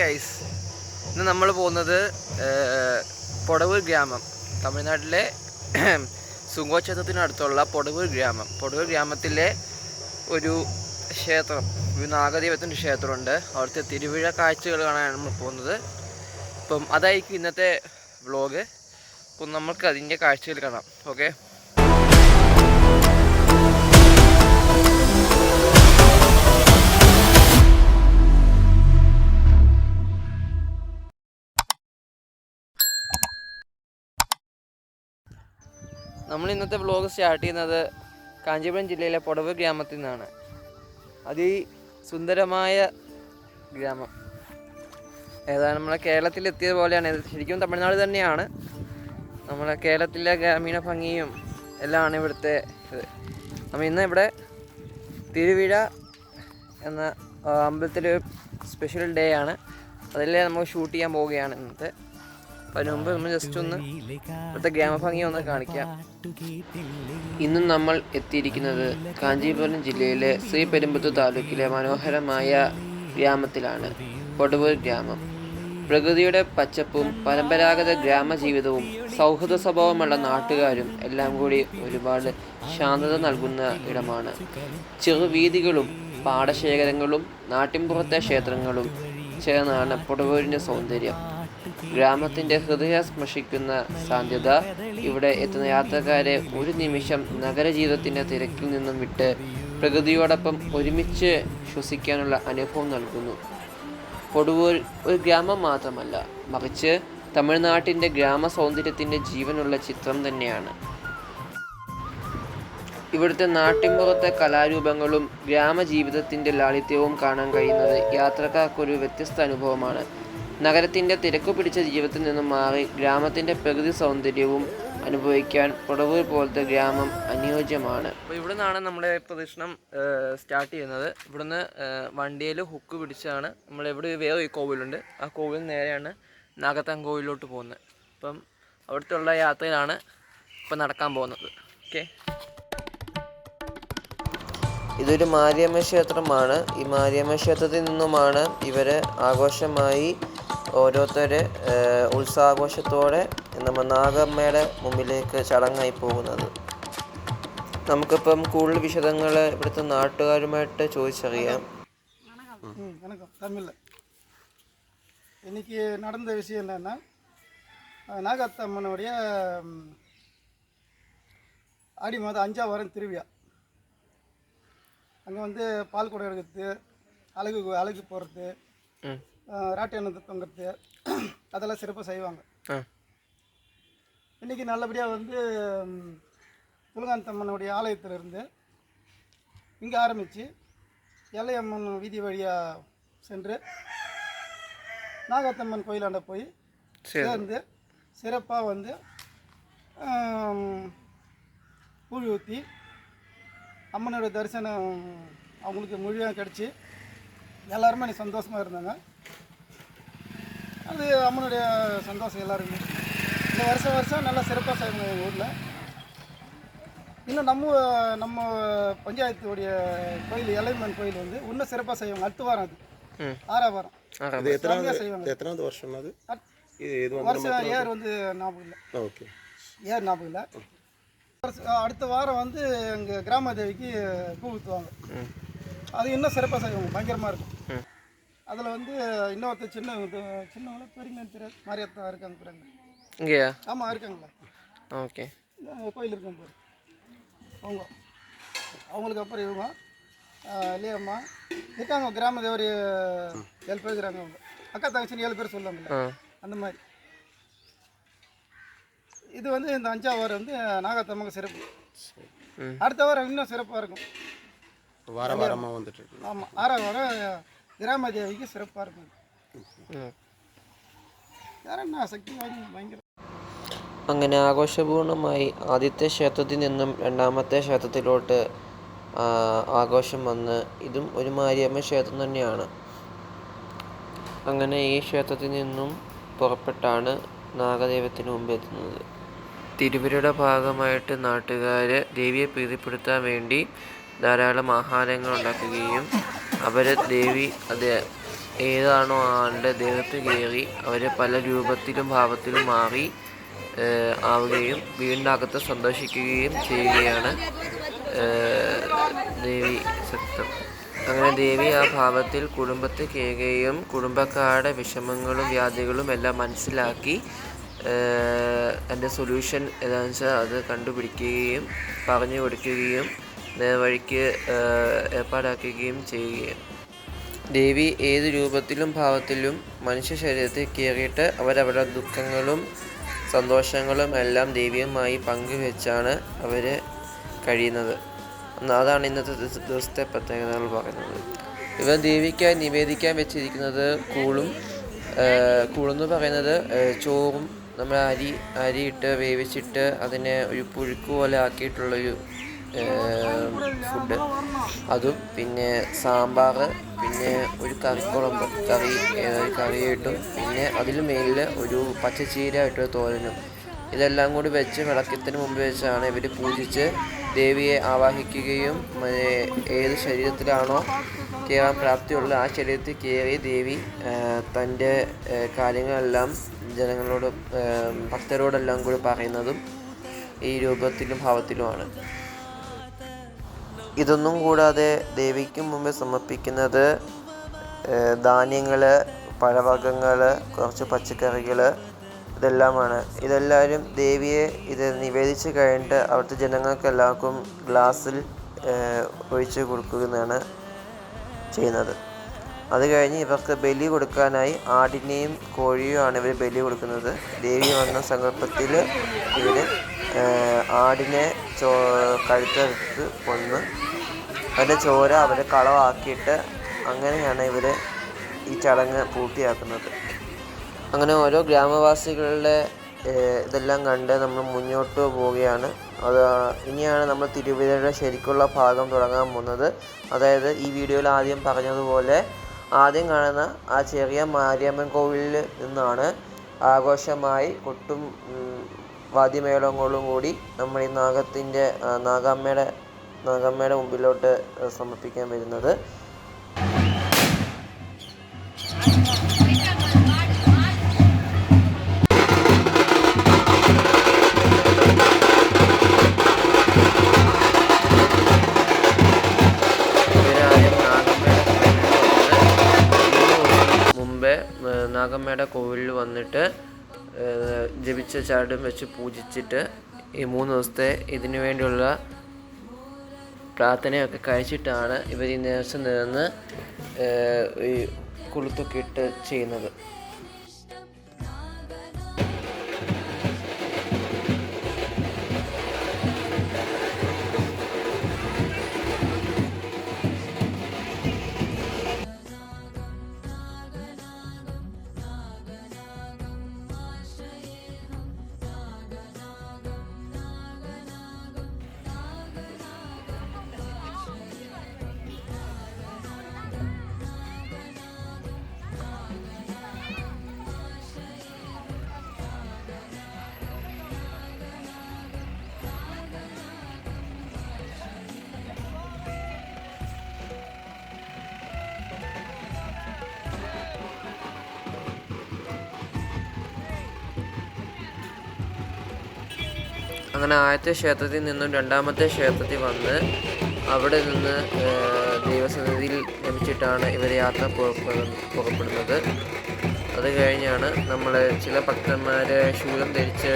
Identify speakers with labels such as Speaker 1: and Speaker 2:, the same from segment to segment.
Speaker 1: കൈസ് ഇന്ന് നമ്മൾ പോകുന്നത് പൊടവൂർ ഗ്രാമം. തമിഴ്നാട്ടിലെ സുങ്കോ ക്ഷേത്രത്തിനടുത്തുള്ള പൊടവൂർ ഗ്രാമം. പൊടവൂർ ഗ്രാമത്തിലെ ഒരു ക്ഷേത്രം ഒരു നാഗദൈവത്തിന്റെ ക്ഷേത്രമുണ്ട്. അവിടുത്തെ തിരുവിഴ കാഴ്ചകൾ കാണാനാണ് നമ്മൾ പോകുന്നത്. അപ്പം അതായിരിക്കും ഇന്നത്തെ വ്ളോഗ് അപ്പം നമുക്ക് അതിന്റെ കാഴ്ചകൾ കാണാം. ഓക്കെ നമ്മൾ ഇന്നത്തെ വ്ലോഗ് സ്റ്റാർട്ട് ചെയ്യുന്നത് കാഞ്ചീപുരം ജില്ലയിലെ പൊടവ് ഗ്രാമത്തിൽ നിന്നാണ്. അതി സുന്ദരമായ ഗ്രാമം. ഏതാണ് നമ്മളെ കേരളത്തിൽ എത്തിയത് പോലെയാണ്. ശരിക്കും തമിഴ്നാട് തന്നെയാണ്. നമ്മളെ കേരളത്തിലെ ഗ്രാമീണ ഭംഗിയും എല്ലാമാണ് ഇവിടുത്തെ ഇത്. നമ്മൾ ഇന്ന് ഇവിടെ തിരുവിഴ എന്ന അമ്പലത്തിലെ സ്പെഷ്യൽ ഡേ ആണ്. അതിലേ നമ്മൾ ഷൂട്ട് ചെയ്യാൻ പോവുകയാണ് ഇന്നത്തെ. അപ്പം അതിന് മുമ്പ് നമ്മൾ ജസ്റ്റ് ഒന്ന് ഇവിടുത്തെ ഗ്രാമഭംഗി ഒന്ന് കാണിക്കാം. ഇന്നും നമ്മൾ എത്തിയിരിക്കുന്നത് കാഞ്ചീപുരം ജില്ലയിലെ ശ്രീ പെരുമ്പത്തൂർ താലൂക്കിലെ മനോഹരമായ ഗ്രാമത്തിലാണ് കൊടുവൂർ ഗ്രാമം. പ്രകൃതിയുടെ പച്ചപ്പും പരമ്പരാഗത ഗ്രാമജീവിതവും സൗഹൃദ സ്വഭാവമുള്ള നാട്ടുകാരും എല്ലാം കൂടി ഒരുപാട് ശാന്തത നൽകുന്ന ഇടമാണ്. ചെറുവീതികളും പാടശേഖരങ്ങളും നാട്ടിൻപുറത്തെ ക്ഷേത്രങ്ങളും ചേർന്നാണ് പൊടുവൂരിന്റെ സൗന്ദര്യം. ഗ്രാമത്തിന്റെ ഹൃദയ സ്പർശിക്കുന്ന സാധ്യത ഇവിടെ എത്തുന്ന യാത്രക്കാരെ ഒരു നിമിഷം നഗരജീവിതത്തിന്റെ തിരക്കിൽ നിന്നും വിട്ട് പ്രകൃതിയോടൊപ്പം ഒരുമിച്ച് ശ്വസിക്കാനുള്ള അനുഭവം നൽകുന്നു. കൊടുവൂർ ഒരു ഗ്രാമം മാത്രമല്ല മറിച്ച് തമിഴ്നാട്ടിന്റെ ഗ്രാമ സൗന്ദര്യത്തിന്റെ ജീവനുള്ള ചിത്രം തന്നെയാണ്. ഇവിടുത്തെ നാട്ടിൻപുറത്തെ കലാരൂപങ്ങളും ഗ്രാമജീവിതത്തിന്റെ ലാളിത്യവും കാണാൻ കഴിയുന്നത് യാത്രക്കാർക്കൊരു വ്യത്യസ്ത അനുഭവമാണ്. നഗരത്തിന്റെ തിരക്കു പിടിച്ച ജീവിതത്തിൽ നിന്നും മാറി ഗ്രാമത്തിന്റെ പ്രകൃതി സൗന്ദര്യവും അനുഭവിക്കാൻ കൊടവൂർ പോലത്തെ ഗ്രാമം അനുയോജ്യമാണ്. അപ്പോൾ ഇവിടെ നിന്നാണ് നമ്മുടെ പ്രദക്ഷിണം സ്റ്റാർട്ട് ചെയ്യുന്നത്. ഇവിടുന്ന് വണ്ടിയിൽ ഹുക്ക് പിടിച്ചാണ് നമ്മൾ ഇവിടെ വേറെ ഒരു കോവിലുണ്ട്. ആ കോവിൽ നേരെയാണ് നാഗത്താൻ കോവിലോട്ട് പോകുന്നത്. അപ്പം അവിടുത്തെ യാത്രയിലാണ് ഇപ്പം നടക്കാൻ പോകുന്നത്. ഓക്കെ? ഇതൊരു മാരിയമ്മ ക്ഷേത്രമാണ്. ഈ മാരിയമ്മ ക്ഷേത്രത്തിൽ നിന്നുമാണ് ഇവർ ആഘോഷമായി ഓരോരുത്തര് ഏഹ്, ഉത്സാഘോഷത്തോടെ നമ്മ നാഗമ്മയുടെ മുമ്പിലേക്ക് ചടങ്ങായി പോകുന്നത് നമുക്കിപ്പം കൂടുതൽ വിശദങ്ങൾ ഇവിടുത്തെ നാട്ടുകാരുമായിട്ട് ചോദിച്ചറിയാം
Speaker 2: ம் வணக்கம் தமிழில் இன்னைக்கு நடந்த விஷயம் என்னன்னா அஹ், நாகாத்தம்மனுடைய ம், ஆடி மாதம் அஞ்சாம் வாரம் திருவிழா அங்கே வந்து பால் குடம் எடுக்கிறது அழகு அழகு போடுறது ராட்டியானத்தை தொங்குறது அதெல்லாம் சிறப்பாக செய்வாங்க. இன்றைக்கி நல்லபடியாக வந்து ம், துலுகாந்தம்மனுடைய ஆலயத்தில் இருந்து இங்கே ஆரம்பித்து எல்லையம்மன் வீதி வழியாக சென்று நாகத்தம்மன் கோயிலாண்ட போய்
Speaker 1: சரி.
Speaker 2: சேர்ந்து சிறப்பாக வந்து கூழ் ஊற்றி அம்மனோட தரிசனம் அவங்களுக்கு முழுமையாக கிடச்சி எல்லாருமே சந்தோஷமாக இருந்தாங்க. அது அம்மனுடைய சந்தோஷம் எல்லாருமே இந்த வருஷம் வருஷம் நல்லா சிறப்பாக செய்வாங்க எங்கள் ஊரில். இன்னும் நம்ம நம்ம பஞ்சாயத்துடைய கோயில் எல்லைமன் கோயில் வந்து இன்னும் சிறப்பாக செய்வாங்க. அடுத்த வாரம் அது. ஆறாம் வாரம்.
Speaker 3: இது எத்தனாவது
Speaker 2: செய்வாங்க.
Speaker 3: எத்தனாவது வருஷம் அது? இது
Speaker 2: வருஷம் ஏர் வந்து ஞாபகம் இல்லை.
Speaker 3: ஓகே.
Speaker 2: ஏர் ஞாபகம் இல்லை. அடுத்த வாரம் வந்து எங்கள் கிராம தேவிக்கு பூ ஊற்றுவாங்க. அது இன்னும் சிறப்பாக செய்வாங்க. பயங்கரமாக இருக்கும். அதில் வந்து இன்னொருத்தர் சின்ன சின்னவங்கள பெரியங்கன்னு தெரியாது மாரியத்தா இருக்காங்க பிறங்க
Speaker 1: இங்கேயா?
Speaker 2: ஆமாம் இருக்காங்களா
Speaker 1: ஓகே.
Speaker 2: கோயில் இருக்காங்க பாரு. அவங்க. அவங்களுக்கு அப்புறம் இவங்க இல்லையம்மா இருக்காங்க கிராம தேவர் ஏழு பேர் இருக்கிறாங்க அவங்க. அக்கா தங்கச்சின்னு ஏழு பேர் சொல்லுவாங்கல்ல
Speaker 1: ஆ.
Speaker 2: அந்த மாதிரி. இது வந்து இந்த அஞ்சாவது வாரம் வந்து நாகத்தம்மங்க சிறப்பு. அடுத்த வாரம் இன்னும் சிறப்பாக இருக்கும்.
Speaker 3: வார வாரமாக வந்துட்டு இருக்கு.
Speaker 2: ஆமாம் ஆறாவது வாரம் கிராம தேவிக்கு சிறப்பாக இருக்கும்
Speaker 1: ഉം.
Speaker 2: வேற என்ன சக்தி வாய்ந்த பயங்கர
Speaker 1: അങ്ങനെ ആഘോഷപൂർണമായി ആദ്യത്തെ ക്ഷേത്രത്തിൽ നിന്നും രണ്ടാമത്തെ ക്ഷേത്രത്തിലോട്ട് ആ, ആഘോഷം വന്ന് ഇതും ഒരു മാരിയമ്മ ക്ഷേത്രം തന്നെയാണ് അങ്ങനെ ഈ ക്ഷേത്രത്തിൽ നിന്നും പുറപ്പെട്ടാണ് നാഗദൈവത്തിന് മുമ്പ് എത്തുന്നത് തിരുവരുടെ ഭാഗമായിട്ട് നാട്ടുകാർ ദേവിയെ പ്രീതിപ്പെടുത്താൻ വേണ്ടി ധാരാളം ആഹാരങ്ങൾ ഉണ്ടാക്കുകയും അവർ ദേവി അത് ഏതാണോ ആളുടെ ദേഹത്ത് കയറി അവരെ പല രൂപത്തിലും ഭാവത്തിലും മാറി ആവുകയും വീണ്ടും സന്തോഷിക്കുകയും ചെയ്യുകയാണ് ദേവി സത്യം അങ്ങനെ ദേവി ആ ഭാവത്തിൽ കുടുംബത്തെ കയറുകയും കുടുംബക്കാരുടെ വിഷമങ്ങളും വ്യാധികളും എല്ലാം മനസ്സിലാക്കി എന്റെ സൊല്യൂഷൻ ഏതാണെന്ന് വെച്ചാൽ അത് കണ്ടുപിടിക്കുകയും പറഞ്ഞു കൊടുക്കുകയും നേർവഴിക്ക് ഏർപ്പാടാക്കുകയും ചെയ്യുകയും ദേവി ഏത് രൂപത്തിലും ഭാവത്തിലും മനുഷ്യ ശരീരത്തിൽ കയറിയിട്ട് അവരവരുടെ ദുഃഖങ്ങളും സന്തോഷങ്ങളും എല്ലാം ദേവിയുമായി പങ്കുവെച്ചാണ് അവർ കഴിയുന്നത്. അതാണ് ഇന്നത്തെ ദിവസ- ദിവസത്തെ പ്രത്യേകതകൾ പറയുന്നത്. ഇവ ദേവിക്കായി നിവേദിക്കാൻ വെച്ചിരിക്കുന്നത് കൂളും കൂളെന്ന് പറയുന്നത് ചോറും നമ്മൾ അരി അരിയിട്ട് വേവിച്ചിട്ട് അതിനെ ഒരു പുഴുക്ക് പോലെ ആക്കിയിട്ടുള്ളൊരു ഫുഡ് അതും പിന്നെ സാമ്പാർ പിന്നെ ഒരു കറിക്കുളമ്പ് കറി കറിയായിട്ടും പിന്നെ അതിൽ മേലിൽ ഒരു പച്ചച്ചീര ആയിട്ടൊരു തോരനും. ഇതെല്ലാം കൂടി വെച്ച് വിളക്കത്തിന് മുമ്പ് വെച്ചാണ് ഇവർ പൂജിച്ച് ദേവിയെ ആവാഹിക്കുകയും ഏത് ശരീരത്തിലാണോ കയറാൻ പ്രാപ്തിയുള്ള ആ ശരീരത്തിൽ കയറി ദേവി തന്റെ കാര്യങ്ങളെല്ലാം ജനങ്ങളോട് ഭക്തരോടെല്ലാം കൂടി പറയുന്നതും ഈ രൂപത്തിലും ഭാവത്തിലുമാണ്. ഇതൊന്നും കൂടാതെ ദേവിക്ക് മുമ്പ് സമർപ്പിക്കുന്നത് ധാന്യങ്ങൾ പഴവർഗങ്ങൾ കുറച്ച് പച്ചക്കറികൾ ഇതെല്ലാമാണ്. ഇതെല്ലാവരും ദേവിയെ ഇത് നിവേദിച്ച് കഴിഞ്ഞിട്ട് അവിടുത്തെ ജനങ്ങൾക്ക് എല്ലാവർക്കും ഗ്ലാസ്സിൽ ഒഴിച്ച് കൊടുക്കുന്നതാണ് ചെയ്യുന്നത്. അത് കഴിഞ്ഞ് ഇവർക്ക് ബലി കൊടുക്കാനായി ആടിനെയും കോഴിയും ആണ് ഇവർ ബലി കൊടുക്കുന്നത്. ദേവി വന്ന സങ്കല്പത്തിൽ ഇവർ ആടിനെ ചോ കഴുത്തെടുത്ത് കൊന്ന് അതിന്റെ ചോര അവരെ കളവാക്കിയിട്ട് അങ്ങനെയാണ് ഇവർ ഈ ചടങ്ങ് പൂർത്തിയാക്കുന്നത്. അങ്ങനെ ഓരോ ഗ്രാമവാസികളുടെ ഇതെല്ലാം കണ്ട് നമ്മൾ മുന്നോട്ട് പോവുകയാണ്. അത് ഇനിയാണ് നമ്മൾ തിരുവിതയുടെ ശരിക്കുള്ള ഭാഗം തുടങ്ങാൻ പോകുന്നത്. അതായത് ഈ വീഡിയോയിൽ ആദ്യം പറഞ്ഞതുപോലെ ആദ്യം കാണുന്ന ആ ചെറിയ മാരിയമ്മൻ കോവിലിൽ നിന്നാണ് ആഘോഷമായി കൊട്ടും വാദ്യമേളങ്ങളും കൂടി നമ്മൾ ഈ നാഗത്തിന്റെ നാഗാമ്മയുടെ നാഗമ്മയുടെ മുമ്പിലോട്ട് സമർപ്പിക്കാൻ വരുന്നത്. ചാടും വെച്ച് പൂജിച്ചിട്ട് ഈ മൂന്ന് ദിവസത്തെ ഇതിനു വേണ്ടിയുള്ള പ്രാർത്ഥനയൊക്കെ കഴിച്ചിട്ടാണ് ഇവർ ഈ നേർച്ച നിന്ന് ഈ കുളുത്തൊക്കെ ഇട്ട് ചെയ്യുന്നത്. അങ്ങനെ ആദ്യത്തെ ക്ഷേത്രത്തിൽ നിന്നും രണ്ടാമത്തെ ക്ഷേത്രത്തിൽ വന്ന് അവിടെ നിന്ന് ദൈവസന്നിധിയിൽ ലഭിച്ചിട്ടാണ് ഇവർ യാത്ര പുറപ്പെടു- പുറപ്പെടുന്നത്. അത് കഴിഞ്ഞാണ് നമ്മൾ ചില ഭക്തന്മാർ ശൂലം ധരിച്ച്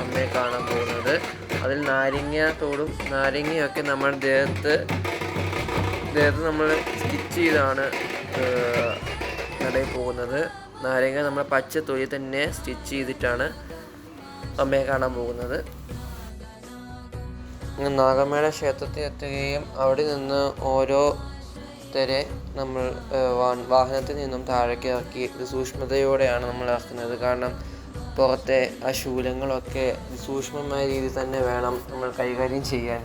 Speaker 1: അമ്മയെ കാണാൻ പോകുന്നത്. അതിൽ നാരങ്ങ തോടും നാരങ്ങയൊക്കെ നമ്മൾ ദേഹത്ത് ദേഹത്ത് നമ്മൾ സ്റ്റിച്ച് ചെയ്താണ് നടയിൽ പോകുന്നത്. നാരങ്ങ നമ്മൾ പച്ച തൊഴിൽ തന്നെ സ്റ്റിച്ച് ചെയ്തിട്ടാണ് അമ്മയെ കാണാൻ പോകുന്നത്. നാഗമ്മയുടെ ക്ഷേത്രത്തിൽ എത്തുകയും അവിടെ നിന്ന് ഓരോ തരെ നമ്മൾ വാഹനത്തിൽ നിന്നും താഴേക്ക് ഇറക്കി സൂക്ഷ്മതയോടെയാണ് നമ്മൾ ഇറക്കുന്നത്. കാരണം പുറത്തെ ആ ശൂലങ്ങളൊക്കെ സൂക്ഷ്മമായ രീതിയിൽ തന്നെ വേണം നമ്മൾ കൈകാര്യം ചെയ്യാൻ.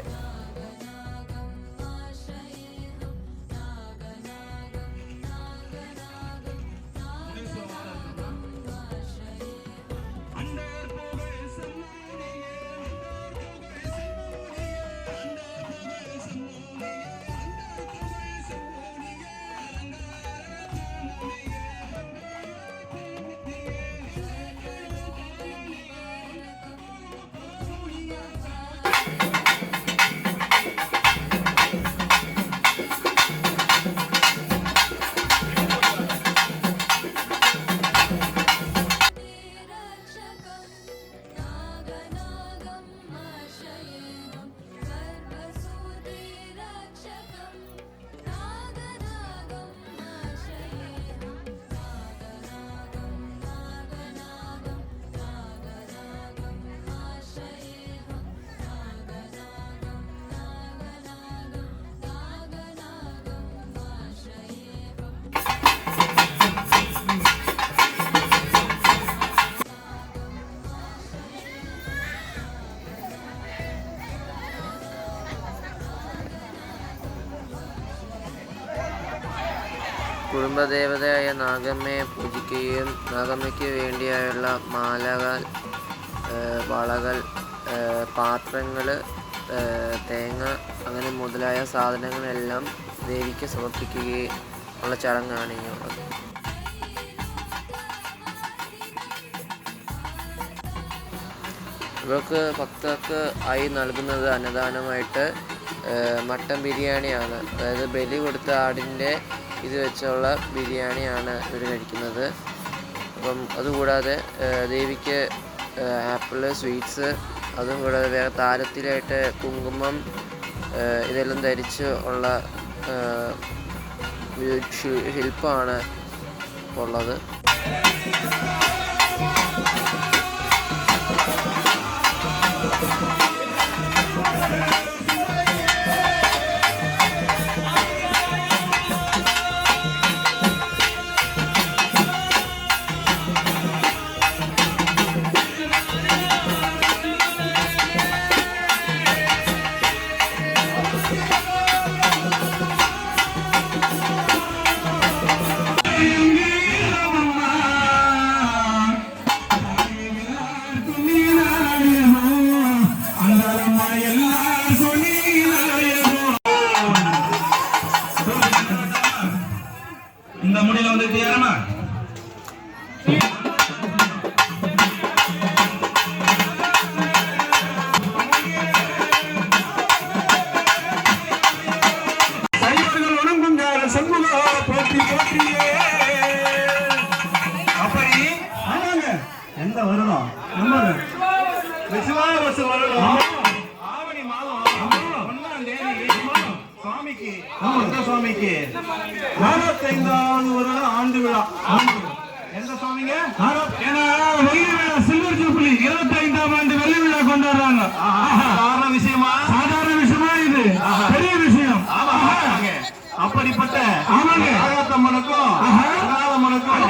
Speaker 1: കുടുംബദേവതയായ നാഗമ്മയെ പൂജിക്കുകയും നാഗമ്മയ്ക്ക് വേണ്ടിയായുള്ള മാലകൾ വളകൾ പാത്രങ്ങൾ തേങ്ങ അങ്ങനെ മുതലായ സാധനങ്ങളെല്ലാം ദേവിക്ക് സമർപ്പിക്കുകയും ഉള്ള ചടങ്ങാണ് ഇനിയുള്ളത് ഇവർക്ക് ഭക്തർക്ക് ആയി നൽകുന്നത് അന്നദാനമായിട്ട് മട്ടൻ ബിരിയാണിയാണ്. അതായത് ബലി കൊടുത്ത ആടിന്റെ ഇത് വെച്ചുള്ള ബിരിയാണിയാണ് ഇവർ കഴിക്കുന്നത്. അപ്പം അതുകൂടാതെ ദേവിക്ക് ആപ്പിൾ സ്വീറ്റ്സ് അതും കൂടാതെ വേറെ താരത്തിലായിട്ട് കുങ്കുമം ഇതെല്ലാം ധരിച്ച് ഉള്ള ശില്പമാണ് ഉള്ളത് Thank ശില്പമാണ്
Speaker 4: இந்த முடியல வந்து ஏறமா சாதாரண விஷயமா? சாதாரண விஷயமா இது? பெரிய விஷயம். அப்படிப்பட்ட ஆமாங்க. ஆகாத்தம்மனுக்கும் அங்காளம்மனுக்கும்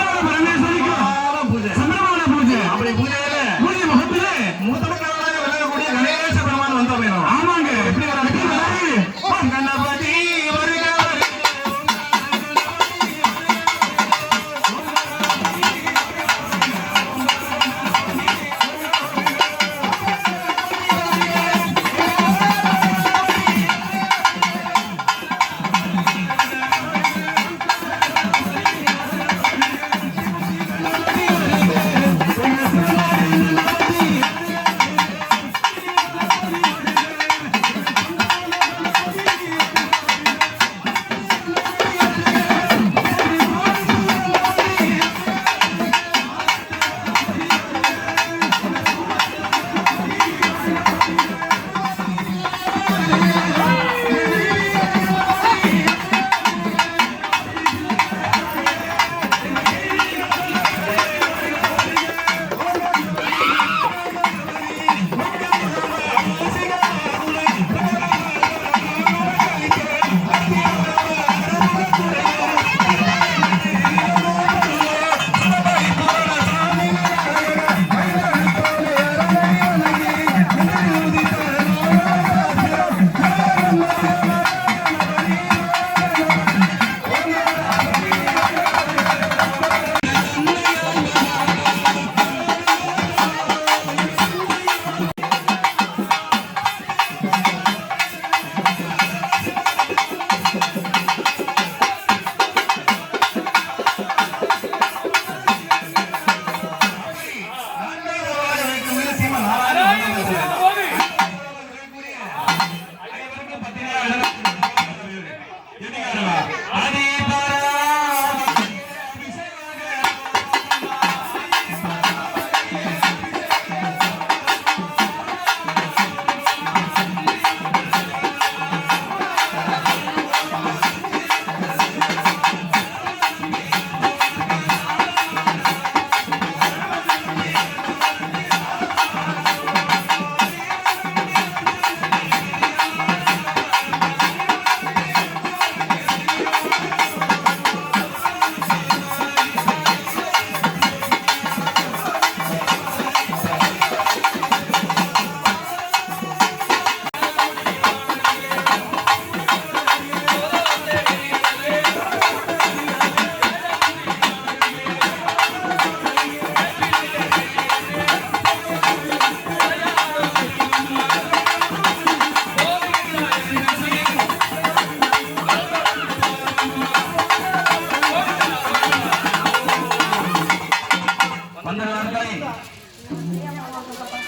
Speaker 4: அந்த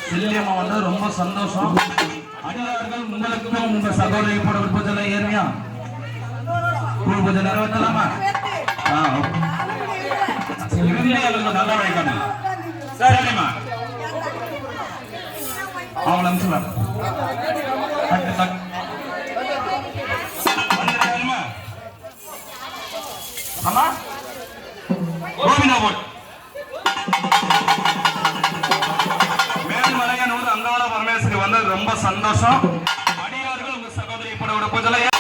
Speaker 4: செல்லியம்மா வந்து ரொம்ப சந்தோஷம். அடியார்கள் உங்களுக்குமே உங்க சகோதரி போட பூஜையில ஏறியா குழு பூஜை நிறைவேற்றலாமா நல்லா வைக்கணும். சரிம்மா. அவ்வளோ சொல்லுங்க ஆமா கோவிந்தா போட்டு பேசுறது வந்து ரொம்ப சந்தோஷம். அடியார்கள் உங்க சகோதரி பட விட போதில்லையா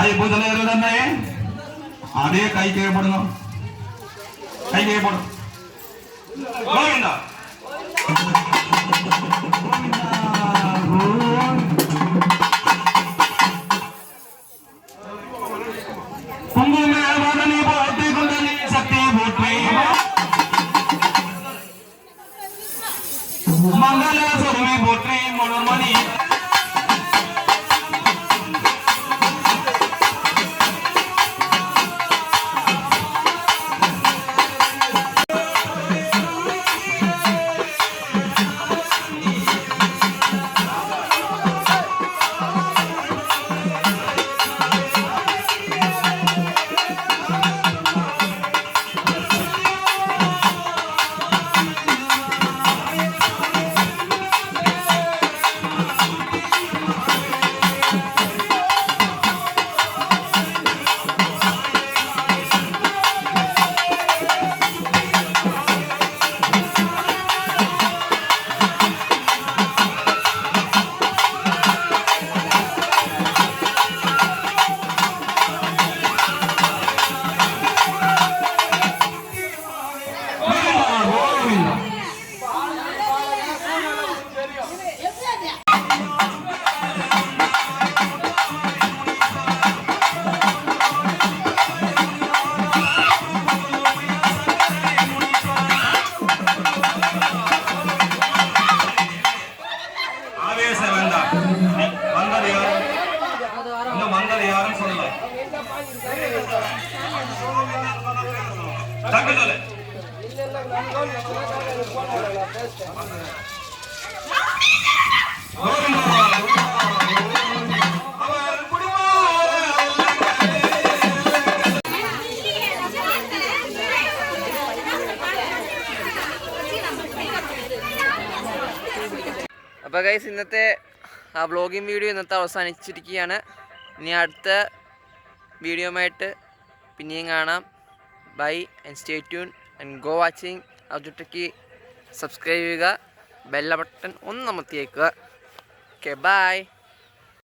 Speaker 4: అయిపోతలే అన్నాయి అదే కైకి వేయబడును కైకి వేయబడు గోవిందా
Speaker 1: അപ്പോൾ ഗൈസ് ഇന്നത്തെ ആ വ്ളോഗിങ് വീഡിയോ ഇന്നത്തെ അവസാനിച്ചിരിക്കുകയാണ്. ഇനി അടുത്ത വീഡിയോയുമായിട്ട് പിന്നെയും കാണാം. Bye and stay tune and go watching അതുട്ടയ്ക്ക് subscribe ചെയ്യുക. ബെല്ല ബട്ടൺ ഒന്ന് അമർത്തിയേക്കുക ഓക്കെ ബൈ